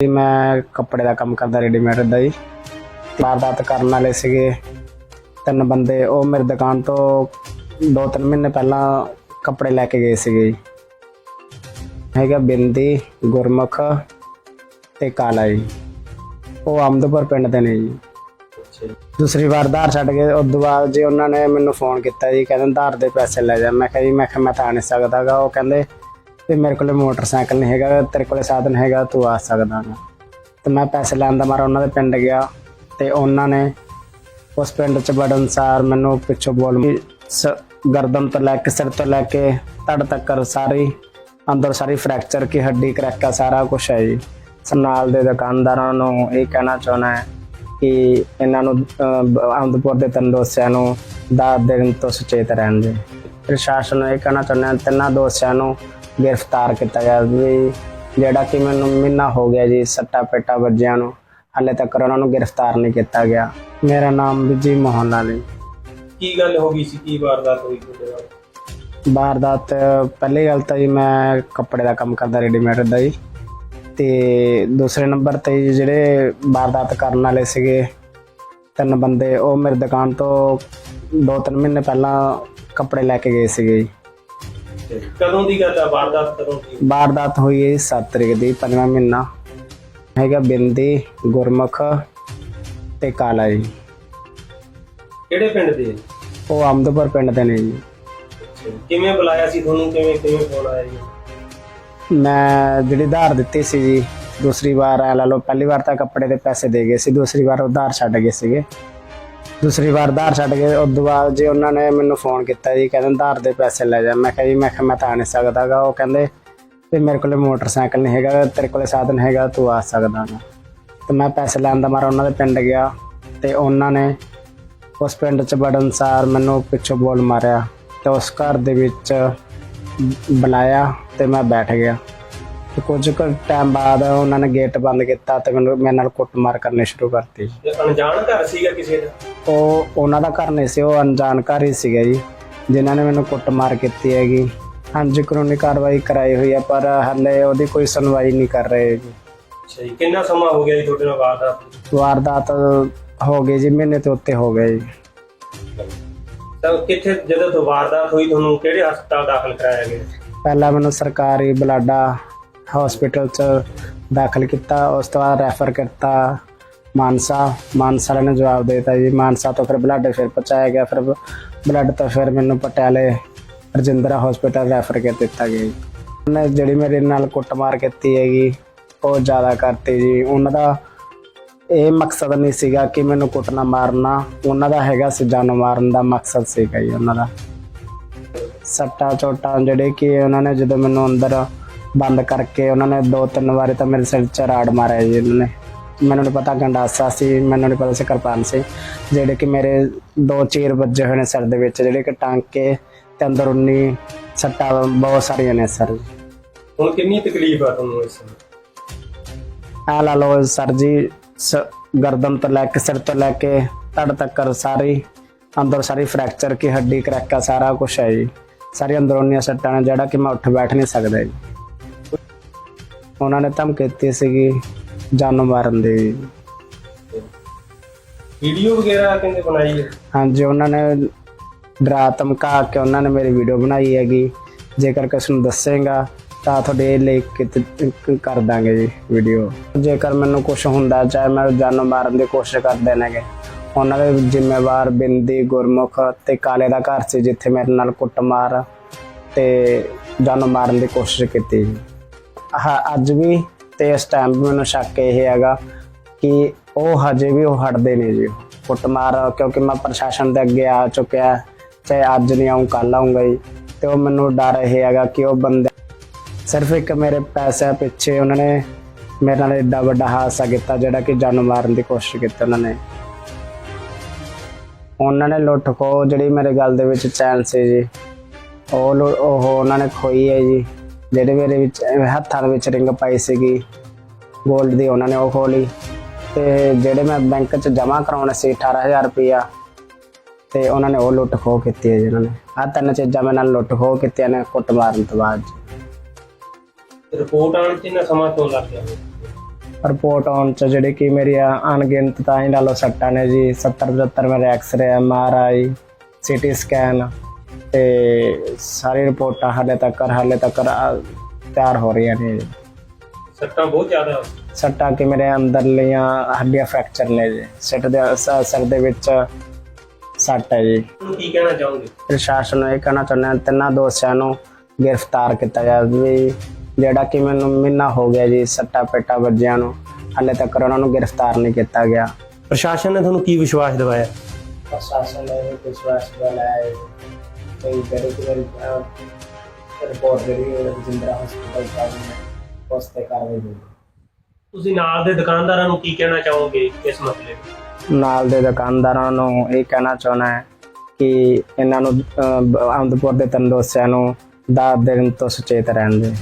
ਜੀ ਮੈਂ ਕੱਪੜੇ ਦਾ ਕੰਮ ਕਰਦਾ ਰੈਡੀਮੇਡ ਦਾ ਜੀ। ਵਾਰਦਾਤ ਕਰਨ ਵਾਲੇ ਸੀਗੇ ਤਿੰਨ ਬੰਦੇ। ਉਹ ਮੇਰੀ ਦੁਕਾਨ ਤੋਂ ਦੋ ਤਿੰਨ ਮਹੀਨੇ ਪਹਿਲਾਂ ਕੱਪੜੇ ਲੈ ਕੇ ਗਏ ਸੀਗੇ ਜੀ। ਹੈਗਾ ਬਿੰਦੀ ਗੁਰਮੁਖ ਤੇ ਕਾਲਾ ਜੀ। ਉਹ ਅਮਦਪੁਰ ਪਿੰਡ ਦੇ ਨੇ ਜੀ। ਦੂਸਰੀ ਵਾਰ ਧਾਰ ਛੱਡ ਕੇ ਉਦੋਂ ਬਾਅਦ ਜੀ ਉਹਨਾਂ ਨੇ ਮੈਨੂੰ ਫੋਨ ਕੀਤਾ ਜੀ ਕਹਿੰਦੇ ਧਾਰ ਦੇ ਪੈਸੇ ਲੈ ਜਾ। ਮੈਂ ਕਿਹਾ ਜੀ ਮੈਂ ਕਿਹਾ ਮੈਂ ਤਾਂ ਨਹੀਂ ਸਕਦਾਗਾ। ਉਹ ਕਹਿੰਦੇ ਵੀ ਮੇਰੇ ਕੋਲੇ ਮੋਟਰਸਾਈਕਲ ਨਹੀਂ ਹੈਗਾ ਤੇਰੇ ਕੋਲੇ ਸਾਧਨ ਹੈਗਾ ਤੂੰ ਆ ਸਕਦਾ ਨਾ। ਤੇ ਮੈਂ ਪੈਸੇ ਲੈਣ ਦਾ ਮਾਰਾ ਉਹਨਾਂ ਦੇ ਪਿੰਡ ਗਿਆ ਤੇ ਉਹਨਾਂ ਨੇ ਉਸ ਪਿੰਡ ਚ ਵੜਨ ਸਾਰ ਮੈਨੂੰ ਪਿੱਛੋਂ ਬੋਲ ਗਰਦਨ ਤੋਂ ਲੈ ਕੇ ਸਿਰ ਤੋਂ ਲੈ ਕੇ ਧੜ ਤੱਕ ਸਾਰੀ ਅੰਦਰ ਸਾਰੀ ਫ੍ਰੈਕਚਰ ਕੀ ਹੱਡੀ ਕਰੈਕਾ ਸਾਰਾ ਕੁਝ ਹੈ ਜੀ। ਸੋ ਨਾਲ ਦੇ ਦੁਕਾਨਦਾਰਾਂ ਨੂੰ ਇਹ ਕਹਿਣਾ ਚਾਹੁੰਦਾ ਹੈ ਕਿ ਇਹਨਾਂ ਨੂੰ ਅਹ, ਦੇ ਤਿੰਨ ਦੋਸਿਆਂ ਨੂੰ ਦਾਤ ਦਿਨ ਤੋਂ ਸੁਚੇਤ ਰਹਿਣ ਜੀ ਪ੍ਰਸ਼ਾਸਨ ਨੂੰ ਇਹ ਕਹਿਣਾ ਚਾਹੁੰਦਾ ਤਿੰਨਾਂ ਦੋਸਿਆਂ ਨੂੰ ਗ੍ਰਿਫਤਾਰ ਕੀਤਾ ਜਾਵੇ ਵੀ ਜਿਹੜਾ ਕਿ ਮੈਨੂੰ ਮਹੀਨਾ ਹੋ ਗਿਆ ਜੀ ਸੱਟਾ ਪੇਟਾ ਵੱਜਿਆਂ ਨੂੰ ਹਾਲੇ ਤੱਕ ਉਹਨਾਂ ਨੂੰ ਗ੍ਰਿਫਤਾਰ ਨਹੀਂ ਕੀਤਾ ਗਿਆ। ਮੇਰਾ ਨਾਮ ਵਿਜੀ ਮੋਹਨ ਲਾਲ ਹੈ। ਕੀ ਗੱਲ ਹੋ ਗਈ ਸੀ? ਕੀ ਵਾਰਦਾਤ ਹੋਈ ਤੁਹਾਡੇ ਨਾਲ? ਵਾਰਦਾਤ ਪਹਿਲੀ ਗੱਲ ਤਾਂ ਜੀ ਮੈਂ ਕੱਪੜੇ ਦਾ ਕੰਮ ਕਰਦਾ ਰੈਡੀਮੇਡ ਦਾ ਜੀ। ਤੇ ਦੂਸਰੇ ਨੰਬਰ ਤੇ ਜੀ ਜਿਹੜੇ ਵਾਰਦਾਤ ਕਰਨ ਵਾਲੇ ਸੀਗੇ ਤਿੰਨ ਬੰਦੇ ਉਹ ਮੇਰੀ ਦੁਕਾਨ ਤੋਂ ਦੋ ਤਿੰਨ ਮਹੀਨੇ ਪਹਿਲਾਂ ਕੱਪੜੇ ਲੈ ਕੇ ਗਏ ਸੀਗੇ ਜੀ। ਕਦੋਂ ਦੀ ਗੱਲ ਆ? ਵਾਰਦਾਤ ਕਦੋਂ ਦੀ? ਵਾਰਦਾਤ ਹੋਈ ਹੈ 7 ਤਰੀਕ ਦੀ ਪੰਜਵਾਂ ਮਹੀਨਾ। ਹੈਗਾ ਬਿੰਦੀ ਗੁਰਮੁਖ ਤੇ ਕਾਲਾ ਜੀ। ਕਿਹੜੇ ਪਿੰਡ ਦੇ? ਉਹ ਅਮਦਪੁਰ ਪਿੰਡ ਦੇ ਨੇ ਜੀ। ਕਿਵੇਂ ਬੁਲਾਇਆ ਸੀ ਤੁਹਾਨੂੰ? ਕਿਵੇਂ ਕਿਵੇਂ ਫੋਨ ਆਇਆ ਜੀ? ਮੈਂ ਜਿਹੜੀ ਉਧਾਰ ਦਿੱਤੀ ਸੀ ਜੀ ਦੂਸਰੀ ਵਾਰ ਐ ਲਾ ਲਓ ਪਹਿਲੀ ਵਾਰ ਤਾਂ ਕੱਪੜੇ ਦੇ ਪੈਸੇ ਦੇ ਗਏ ਸੀ ਦੂਸਰੀ ਵਾਰ ਉਧਾਰ ਛੱਡ ਗਏ ਸੀਗੇ। ਦੂਸਰੀ ਵਾਰ ਧਾਰ ਛੱਡ ਗਏ ਉਸ ਤੋਂ ਬਾਅਦ ਜੀ ਉਹਨਾਂ ਨੇ ਮੈਨੂੰ ਫੋਨ ਕੀਤਾ ਜੀ, ਕਹਿੰਦੇ ਧਾਰ ਦੇ ਪੈਸੇ ਲੈ ਜਾ। ਮੈਂ ਕਿਹਾ ਜੀ, ਮੈਂ ਕਿਹਾ ਮੈਂ ਤਾਂ ਆ ਨਹੀਂ ਸਕਦਾਗਾ। ਉਹ ਕਹਿੰਦੇ ਵੀ ਮੇਰੇ ਕੋਲੇ ਮੋਟਰਸਾਈਕਲ ਨਹੀਂ ਹੈਗਾ, ਤੇਰੇ ਕੋਲੇ ਸਾਧਨ ਹੈਗਾ, ਤੂੰ ਆ ਸਕਦਾ ਨਾ ਤੇ ਮੈਂ ਪੈਸੇ ਲੈਣ ਦਾ ਮਾਰਾ ਉਹਨਾਂ ਦੇ ਪਿੰਡ ਗਿਆ ਤੇ ਉਹਨਾਂ ਨੇ ਉਸ ਪਿੰਡ ਚ ਵੜਨ ਸਾਰ ਮੈਨੂੰ ਪਿੱਛੋਂ ਬੋਲ ਮਾਰਿਆ ਤੇ ਉਸ ਘਰ ਦੇ ਵਿੱਚ ਬੁਲਾਇਆ ਤੇ ਮੈਂ ਬੈਠ ਗਿਆ। ਤੇ ਕੁਝ ਕੁ ਟਾਈਮ ਬਾਅਦ ਉਹਨਾਂ ਨੇ ਗੇਟ ਬੰਦ ਕੀਤਾ ਤੇ ਮੈਨੂੰ ਮੇਰੇ ਨਾਲ ਕੁੱਟਮਾਰ ਕਰਨੀ ਸ਼ੁਰੂ ਕਰਤੀ ਅਣਜਾਣ ਘਰ ਸੀਗਾ ਕਿਸੇ ਦਾ? ਉਹ ਉਹਨਾਂ ਦਾ ਘਰ ਨਹੀਂ ਸੀ ਉਹ ਅਣਜਾਣ ਘਰ ਹੀ ਸੀਗਾ ਜੀ ਜਿਨ੍ਹਾਂ ਨੇ ਮੈਨੂੰ ਕੁੱਟਮਾਰ ਕੀਤੀ ਹੈਗੀ। ਹਾਂਜੀ ਕਾਨੂੰਨੀ ਕਾਰਵਾਈ ਕਰਾਈ ਹੋਈ ਹੈ ਪਰ ਹਾਲੇ ਉਹਦੀ ਕੋਈ ਸੁਣਵਾਈ ਨਹੀਂ ਕਰ ਰਹੇ ਜੀ। ਅੱਛਾ ਜੀ ਕਿੰਨਾ ਸਮਾਂ ਹੋ ਗਿਆ ਜੀ ਤੁਹਾਡੇ ਨਾਲ ਵਾਰਦਾਤ ਵਾਰਦਾਤ ਹੋ ਗਈ ਜੀ ਮਹੀਨੇ ਤੋਂ ਉੱਤੇ ਹੋ ਗਏ ਜੀ। ਤਾਂ ਕਿੱਥੇ ਜਦੋਂ ਤੋਂ ਵਾਰਦਾਤ ਹੋਈ ਤੁਹਾਨੂੰ ਕਿਹੜੇ ਹਸਪਤਾਲ ਦਾਖਲ ਕਰਾਇਆ ਗਿਆ? ਪਹਿਲਾਂ ਮੈਨੂੰ ਸਰਕਾਰੀ ਬਲਾਡਾ ਹਸਪੀਟਲ ਚ ਦਾਖਲ ਕੀਤਾ, ਉਸ ਤੋਂ ਬਾਅਦ ਰੈਫਰ ਕੀਤਾ ਮਾਨਸਾ। ਮਾਨਸਾ ਵਾਲਿਆਂ ਨੇ ਜਵਾਬ ਦੇ ਦਿੱਤਾ ਜੀ। ਮਾਨਸਾ ਤੋਂ ਫਿਰ ਬਲੱਡ ਫਿਰ ਪਹੁੰਚਾਇਆ ਗਿਆ। ਫਿਰ ਬਲੱਡ ਤੋਂ ਫਿਰ ਮੈਨੂੰ ਪਟਿਆਲੇ ਰਜਿੰਦਰਾ ਹਸਪੀਟਲ ਰੈਫਰ ਕਰ ਦਿੱਤਾ ਗਿਆ ਜੀ। ਉਹਨੇ ਜਿਹੜੀ ਮੇਰੇ ਨਾਲ ਕੁੱਟਮਾਰ ਕੀਤੀ ਹੈਗੀ, ਉਹ ਜ਼ਿਆਦਾ ਕਰਤੀ ਜੀ। ਉਹਨਾਂ ਦਾ ਇਹ ਮਕਸਦ ਨਹੀਂ ਸੀਗਾ ਕਿ ਮੈਨੂੰ ਕੁੱਟਣਾ ਮਾਰਨਾ। ਉਹਨਾਂ ਦਾ ਹੈਗਾ ਸੀ ਜਾਨੋਂ ਮਾਰਨ ਦਾ ਮਕਸਦ ਸੀਗਾ ਜੀ ਉਹਨਾਂ ਦਾ। ਸੱਟਾਂ ਚੋਟਾਂ ਜਿਹੜੇ ਕਿ ਉਹਨਾਂ ਨੇ ਜਦੋਂ ਮੈਨੂੰ ਅੰਦਰ ਬੰਦ ਕਰਕੇ ਉਹਨਾਂ ਨੇ ਦੋ ਤਿੰਨ ਵਾਰੀ ਤਾਂ ਮੇਰੇ ਸਿਰ 'ਚ ਰਾੜ ਮਾਰਿਆ ਜੀ ਉਹਨਾਂ ਨੇ। ਮੈਨੂੰ ਨਹੀਂ ਪਤਾ ਗੰਡਾਸਾ ਸੀ ਮੈਨੂੰ ਨਹੀਂ ਪਤਾ ਸੀ ਕਿਰਪਾਨ ਸੀ। ਜਿਹੜੇ ਕਿ ਮੇਰੇ ਦੋ ਚੀਰ ਵੱਜੇ ਹੋਏ ਨੇ ਸਿਰ ਦੇ ਵਿੱਚ ਜਿਹੜੇ ਕਿ ਟਾਂਕੇ ਤੇ ਅੰਦਰ ਉਨੀ ਸੱਟਾਂ ਬਹੁਤ ਸਾਰੀਆਂ ਨੇ ਸਰ। ਹੁਣ ਕਿੰਨੀ ਤਕਲੀਫ ਆ ਤੁਹਾਨੂੰ ਇਸ ਸਮੇਂ? ਆ ਲਾ ਲਓ ਸਰ ਜੀ ਗਰਦਨ ਤੋਂ ਲੈ ਕੇ ਸਿਰ ਤੋਂ ਲੈ ਕੇ ਧੜ ਤੱਕ ਸਾਰੀ ਅੰਦਰ ਸਾਰੀ ਫ੍ਰੈਕਚਰ ਕੀ ਹੱਡੀ ਕਰੈਕਾ ਸਾਰਾ ਕੁਝ ਹੈ ਜੀ। ਸਾਰੀ ਅੰਦਰੂਨੀਆਂ ਸੱਟਾਂ ਨੇ ਜਿਹੜਾ ਕਿ ਮੈਂ ਉੱਠ ਬੈਠ ਨਹੀਂ ਸਕਦਾ ਜੀ। ਉਹਨਾਂ ਨੇ ਧਮਕੀ ਦਿੱਤੀ ਸੀਗੀ ਜਾਨੋਂ ਮਾਰਨ ਦੀ। ਵੀਡੀਓ ਵਗੈਰਾ ਕਹਿੰਦੇ ਬਣਾਈ ਹੈ? ਹਾਂਜੀ ਉਹਨਾਂ ਨੇ ਡਰਾ ਧਮਕਾ ਕੇ ਉਹਨਾਂ ਨੇ ਮੇਰੀ ਵੀਡੀਓ ਬਣਾਈ ਹੈਗੀ। ਜੇਕਰ ਕਿਸੇ ਨੂੰ ਦੱਸੇਗਾ ਤਾਂ ਤੁਹਾਡੇ ਲਿਖ ਕੇ ਤੇ ਕਰ ਦਾਂਗੇ ਜੀ ਵੀਡੀਓ। ਜੇਕਰ ਮੈਨੂੰ ਕੁਝ ਹੁੰਦਾ ਚਾਹੇ ਮੈਂ ਜਾਨੋਂ ਮਾਰਨ ਦੀ ਕੋਸ਼ਿਸ਼ ਕਰਦੇ ਨੇਗੇ ਉਹਨਾਂ ਦੇ ਜ਼ਿੰਮੇਵਾਰ ਬਿੰਦੀ ਗੁਰਮੁਖ ਤੇ ਕਾਲੇ ਦਾ ਘਰ ਸੀ ਜਿੱਥੇ ਮੇਰੇ ਨਾਲ ਕੁੱਟਮਾਰ ਤੇ ਜਾਨੋਂ ਮਾਰਨ ਦੀ ਕੋਸ਼ਿਸ਼ ਕੀਤੀ ਜੀ ਅੱਜ ਵੀ ਤੇ ਇਸ ਟਾਈਮ ਮੈਨੂੰ ਸ਼ੱਕ ਇਹ ਹੈਗਾ ਕਿ ਉਹ ਹਜੇ ਵੀ ਉਹ ਹਟਦੇ ਨੇ ਜੀ। ਕੁੱਟਮਾਰ, ਕਿਉਂਕਿ ਮੈਂ ਪ੍ਰਸ਼ਾਸਨ ਦੇ ਅੱਗੇ ਆ ਚੁੱਕਿਆ, ਚਾਹੇ ਅੱਜ ਨਹੀਂ ਆਉਂ ਕੱਲ ਆਉਂਗਾ ਜੀ। ਤੇ ਉਹ ਮੈਨੂੰ ਡਰ ਇਹ ਹੈਗਾ ਕਿ ਉਹ ਬੰਦੇ ਸਿਰਫ ਇੱਕ ਮੇਰੇ ਪੈਸੇ ਪਿੱਛੇ ਉਹਨਾਂ ਨੇ ਮੇਰੇ ਨਾਲ ਏਡਾ ਵੱਡਾ ਹਾਦਸਾ ਕੀਤਾ, ਜਿਹੜਾ ਕਿ ਜਾਨ ਮਾਰਨ ਦੀ ਕੋਸ਼ਿਸ਼ ਕੀਤੀ ਉਹਨਾਂ ਨੇ। ਉਹਨਾਂ ਨੇ ਲੁੱਟ ਖੋ ਜਿਹੜੀ ਮੇਰੇ ਗੱਲ ਦੇ ਵਿੱਚ ਚੈਨ ਸੀ ਜੀ, ਉਹ ਲੁ- ਉਹ ਉਹਨਾਂ ਨੇ ਖੋਈ ਹੈ ਜੀ। ਜਿਹੜੇ ਮੇਰੇ ਵਿੱਚ ਹੱਥਾਂ ਵਿੱਚ ਰਿੰਗ ਪਾਈ ਸੀਗੀ 골ਡ ਦੀ ਉਹਨਾਂ ਨੇ ਉਹ ਖੋਲੀ ਤੇ ਜਿਹੜੇ ਮੈਂ ਬੈਂਕ 'ਚ ਜਮ੍ਹਾਂ ਕਰਾਉਣੇ ਸੀ 18000 ਰੁਪਇਆ ਤੇ ਉਹਨਾਂ ਨੇ ਉਹ ਲੁੱਟ ਖੋ ਕੀਤੀ ਹੈ ਜੀ ਉਹਨਾਂ ਨੇ। ਆਹ ਤਿੰਨ ਚੀਜ਼ਾਂ ਮੇਰੇ ਨਾਲ ਲੁੱਟ ਖੋ ਕੀਤੀਆਂ ਨੇ ਕੁੱਟ ਮਾਰਨ ਤੋਂ ਬਾਅਦ। ਰਿਪੋਰਟ ਆਉਣ ਚ ਇੰਨਾ ਸਮਾਂ ਕਿਉਂ ਲੱਗ ਗਿਆ? ਰਿਪੋਰਟ ਆਉਣ ਚ ਜਿਹੜੇ ਕਿ ਮੇਰੀਆਂ ਅਣਗਿਣਤ ਤਾਂ ਹੀ ਲਾ ਲਓ ਸੱਟਾਂ ਨੇ ਜੀ 70 75 ਮੇਰੇ X-ray M R I CT scan ਤੇ ਸਾਰੀ ਰਿਪੋਰਟਾਂ ਹਾਲੇ ਤੱਕ ਹਾਲੇ ਤੱਕ ਤਿਆਰ ਹੋ ਰਹੀਆਂ ਨੇ। ਸੱਟਾਂ ਬਹੁਤ ਜ਼ਿਆਦਾ ਸੱਟਾਂ ਕਿ ਮੇਰੇ ਅੰਦਰਲੀਆਂ ਹੱਡੀਆਂ ਫ੍ਰੈਕਚਰ ਨੇ ਜੀ। ਸਿਰ ਦੇ ਸਿਰ ਦੇ ਵਿੱਚ ਸੱਟ ਹੈ ਜੀ। ਕੀ ਕਹਿਣਾ ਚਾਹੋਗੇ? ਪ੍ਰਸ਼ਾਸਨ ਨੂੰ ਇਹ ਕਹਿਣਾ ਚਾਹੁੰਦੇ ਹਾਂ ਤਿੰਨਾਂ ਦੋਸ਼ੀਆਂ ਨੂੰ ਗ੍ਰਿਫਤਾਰ ਕੀਤਾ ਜਾਵੇ ਜਿਹੜਾ ਕਿ ਮੈਨੂੰ ਮਹੀਨਾ ਹੋ ਗਿਆ ਜੀ ਸੱਟਾ ਪੇਟਾ ਵੱਜਿਆਂ ਨੂੰ ਹਾਲੇ ਤੱਕ ਉਹਨਾਂ ਨੂੰ ਗ੍ਰਿਫਤਾਰ ਨਹੀਂ ਕੀਤਾ ਗਿਆ। ਪ੍ਰਸ਼ਾਸਨ ਨੇ ਤੁਹਾਨੂੰ ਕੀ ਵਿਸ਼ਵਾਸ ਦਿਵਾਇਆ? ਪ੍ਰਸ਼ਾਸਨ ਨੇ ਵਿਸ਼ਵਾਸ ਦਿਲਾਇਆ ਕਿ ਮੇਰੀ ਰਿਪੋਰਟ ਜਿਹੜੀ ਹੈ ਰਜਿੰਦਰਾ ਹਸਪਤਾਲ ਚਾਹੀਦੀ ਉਸ ਤੇ ਕਾਰਵਾਈ ਹੋਈ ਤੁਸੀਂ ਨਾਲ ਦੇ ਦੁਕਾਨਦਾਰਾਂ ਨੂੰ ਕੀ ਕਹਿਣਾ ਚਾਹੋਗੇ ਇਸ ਮਸਲੇ 'ਤੇ ਨਾਲ ਦੇ ਦੁਕਾਨਦਾਰਾਂ ਨੂੰ ਇਹ ਕਹਿਣਾ ਚਾਹੁੰਦਾ ਹੈ ਕਿ ਇਹਨਾਂ ਨੂੰ ਅਹ, ਆਨੰਦਪੁਰ ਦੇ ਤਿੰਨ ਦੋਸਿਆਂ ਨੂੰ ਦਾ ਦਿਨ ਤੋਂ ਸੁਚੇਤ ਰਹਿਣ ਦੇ।